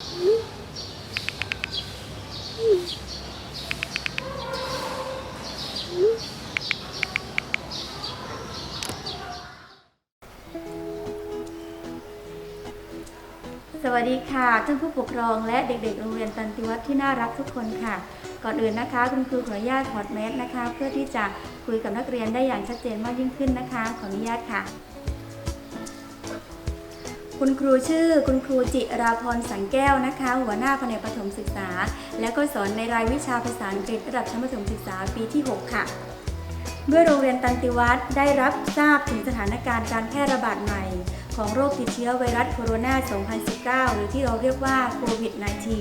สวัสดีค่ะท่านผู้ปกครองและเด็กๆ โรงเรียนตันติวัฒน์ที่น่ารักทุกคนค่ะ ก่อนอื่นนะคะ คุณครูขออนุญาตถอดแมสนะคะ เพื่อที่จะคุยกับนักเรียนได้อย่างชัดเจนมากยิ่งขึ้นนะคะ ขออนุญาตค่ะ คุณครูชื่อ คุณครูจิราพรสังแก้วนะคะ หัวหน้าแผนกประถมศึกษา และก็สอนในรายวิชาภาษาอังกฤษระดับชั้นประถมศึกษาปีที่ 6 ค่ะด้วยโรงเรียนตันติวัฒน์ได้รับทราบถึงสถานการณ์การแพร่ระบาดใหม่ ของโรคติดเชื้อไวรัสโคโรนา 2019 หรือที่เราเรียกว่าโควิด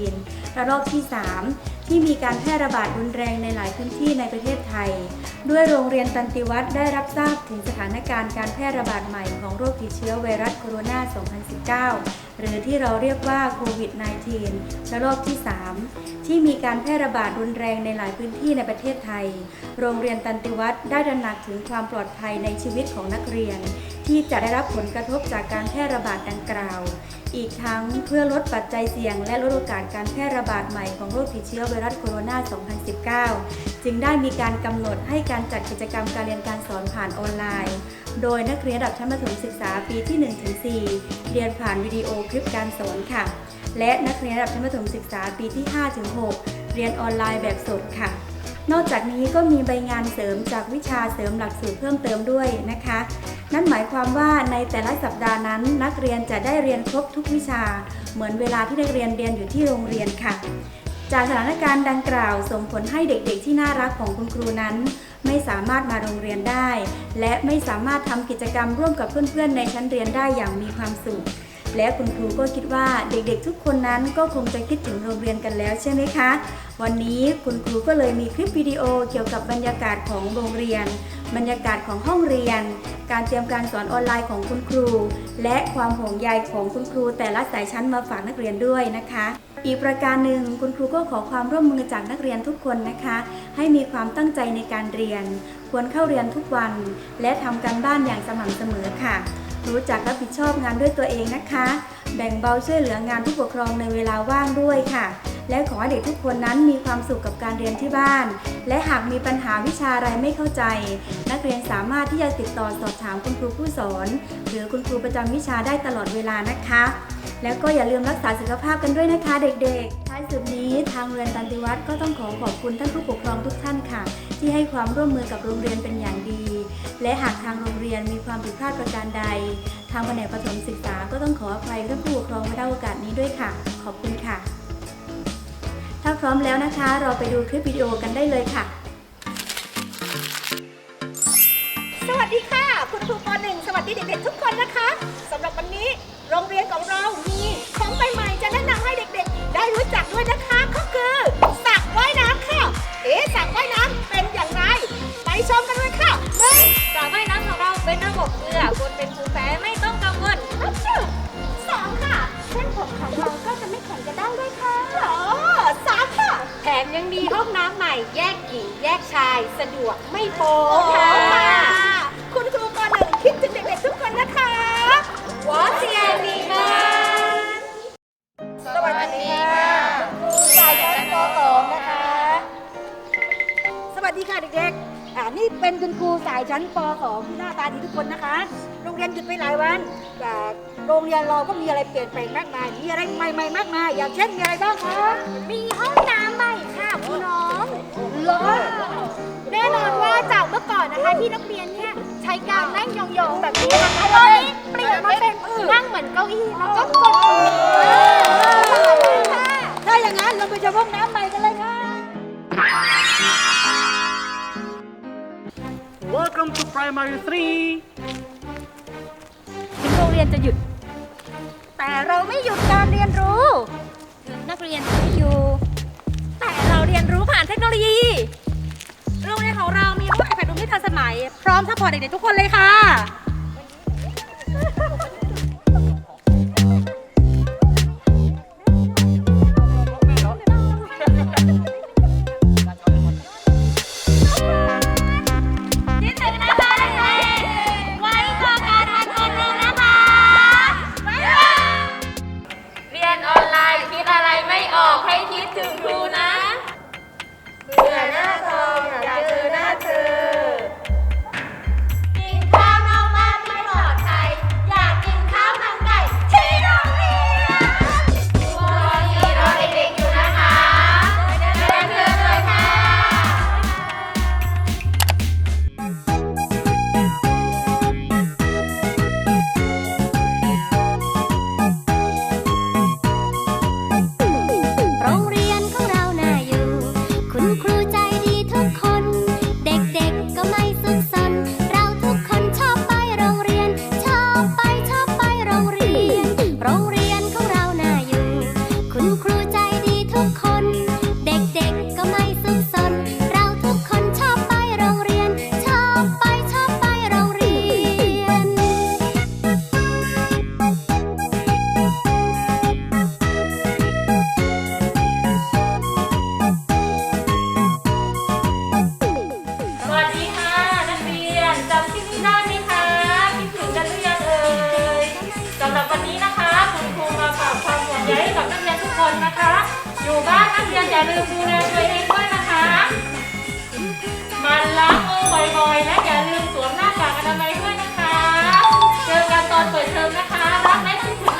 -19 ระลอกที่ 3 ที่มีการแพร่ระบาดรุนแรงในหลายพื้นที่ในประเทศไทย ด้วยโรงเรียนตันติวัฒน์ได้รับทราบถึงสถานการณ์การแพร่ระบาดใหม่ของโรคติดเชื้อไวรัสโคโรนา 2019 หรือที่เราเรียกว่าโควิด -19 ระลอกที่ 3 ที่มีการแพร่ระบาดรุนแรงในหลายพื้นที่ในประเทศไทย โรงเรียนตันติวัฒน์ได้ดระหนักถึงความปลอดภัยในชีวิตของนักเรียน ที่จะได้รับผลกระทบจากการแพร่ระบาดดังกล่าว อีกทั้งเพื่อลดปัจจัยเสี่ยง และลดโอกาสการแพร่ระบาดใหม่ของโรคติดเชื้อไวรัสโคโรนา 2019 จึงได้มีการกำหนดให้การจัดกิจกรรมการเรียนการสอนผ่านออนไลน์ โดยนักเรียนระดับชั้นประถมศึกษาปีที่ 1-4 เรียนผ่านวิดีโอคลิปการสอนค่ะ และนักเรียนระดับชั้นประถมศึกษาปีที่ 5-6 เรียนออนไลน์แบบสดค่ะนอกจากนี้ก็มีใบงานเสริมจากวิชาเสริมหลักสูตรเพิ่มเติมด้วยนะคะ นั่นหมายความว่าในแต่ละสัปดาห์นั้น นักเรียนจะได้เรียนครบทุกวิชา เหมือนเวลาที่นักเรียนเรียนอยู่ที่โรงเรียนค่ะ จากสถานการณ์ดังกล่าวส่งผลให้เด็กๆ ที่น่ารักของคุณครูนั้น ไม่สามารถมาโรงเรียนได้ และไม่สามารถทำกิจกรรมร่วมกับเพื่อนๆ ในชั้นเรียนได้อย่างมีความสุข และคุณครูก็คิดว่าเด็กๆ ทุกคนนั้นก็คงจะคิดถึงโรงเรียนกันแล้วใช่ไหมคะ วันนี้คุณครูก็เลยมีคลิปวิดีโอเกี่ยวกับบรรยากาศของโรงเรียน บรรยากาศของห้องเรียน การเตรียมการสอนออนไลน์ของคุณครู และความห่วงใยของคุณครูแต่ละสายชั้นมาฝากนักเรียนด้วยนะคะ อีกประการหนึ่งคุณครูก็ขอความร่วมมือจากนักเรียนทุกคนนะคะ ให้มีความตั้งใจในการเรียน ควรเข้าเรียนทุกวัน และทำการบ้านอย่างสม่ำเสมอค่ะ รู้จักรับผิดชอบงานด้วยตัวเองนะคะ แบ่งเบาช่วยเหลืองานผู้ปกครองในเวลาว่างด้วยค่ะ และขอให้เด็กทุกคนนั้นมีความสุขกับการเรียนที่บ้าน และหากมีปัญหาวิชาอะไรไม่เข้าใจ นักเรียนสามารถที่จะติดต่อสอบถามคุณครูผู้สอน หรือคุณครูประจำวิชาได้ตลอดเวลานะคะ แล้วก็อย่าลืมรักษาสุขภาพกันด้วยนะคะ เด็กๆท้ายสุดนี้ทางโรงเรียนตันติวัฒน์ก็ต้องขอขอบคุณท่านผู้ปกครองทุกท่านค่ะ ที่ให้ความร่วมมือกับโรงเรียนเป็นอย่างดี และหากทางโรงเรียนมีความผิดพลาดประการใด ทางแผนกประถมศึกษาก็ต้องขออภัยท่านผู้ปกครองมาได้โอกาสนี้ด้วยค่ะ ขอบคุณค่ะ ถ้าพร้อมแล้วนะคะ เราไปดูคลิปวิดีโอกันได้เลยค่ะ สวัสดีค่ะ คุณครูป .1 สวัสดีเด็กๆทุกคนนะคะสำหรับวันนี้โรงเรียนของเรามีของใหม่ๆจะแนะนำให้เด็กๆ ได้รู้จักด้วยนะคะก็คือสระว่ายน้ำค่ะ เอ๊ะสระว่ายน้ำเป็นอย่างไร ไปชมกันเลย เราเป็นระบบเกลือคนเป็นภูมิแพ้ไม่ต้องกังวลอัพเจอสองค่ะเส้นผมของเราก็จะไม่แข็งกระด้างด้วยค่ะอ๋อสามค่ะ แถมยังมีห้องน้ำใหม่แยกหญิงแยกชายสะดวกไม่โปโอ้ค่ะค่ะคุณครูป .1 คิดถึงเด็กๆทุกคนนะคะวอเซียนีมาสวัสดีค่ะสายชั้นป .2 นะคะ สวัสดีค่ะเด็กๆ อ่านี่เป็นคุณครูสายชั้นป .2 ที่หน้าตาดีทุกคนนะคะ โรงเรียนหยุดไปหลายวันแต่โรงเรียนเราก็มีอะไรเปลี่ยนแปลงมากมาย มีอะไรใหม่ๆมากมาย อย่างเช่นมีอะไรบ้างคะ มีห้องน้ำใหม่ค่ะคุณน้องเหรอแน่นอนว่าจากเมื่อก่อนนะคะที่นักเรียนเนี่ยใช้การนั่งยองๆแบบนี้นะคะตอนนี้เปลี่ยนมาเป็นนั่งเหมือนเก้าอี้แล้วก็กด Mario ถึงโรงเรียนจะหยุด แต่เราไม่หยุดการเรียนรู้ ถึงนักเรียนจะไม่อยู่ แต่เราเรียนรู้ผ่านเทคโนโลยี โรงเรียนของเรามีห้อง iPad รุ่นที่ทันสมัย พร้อมซัพพอร์ตเด็กๆทุกคนเลยค่ะ นนักเรียนอย่าลืมดูแลตัวเองด้วยนะคะมันล้างมือบ่อยๆ และอย่าลืมสวมหน้ากากอนามัยด้วยนะคะ เจอกันตอนเปิดเทอมนะคะ รักและคิดถึง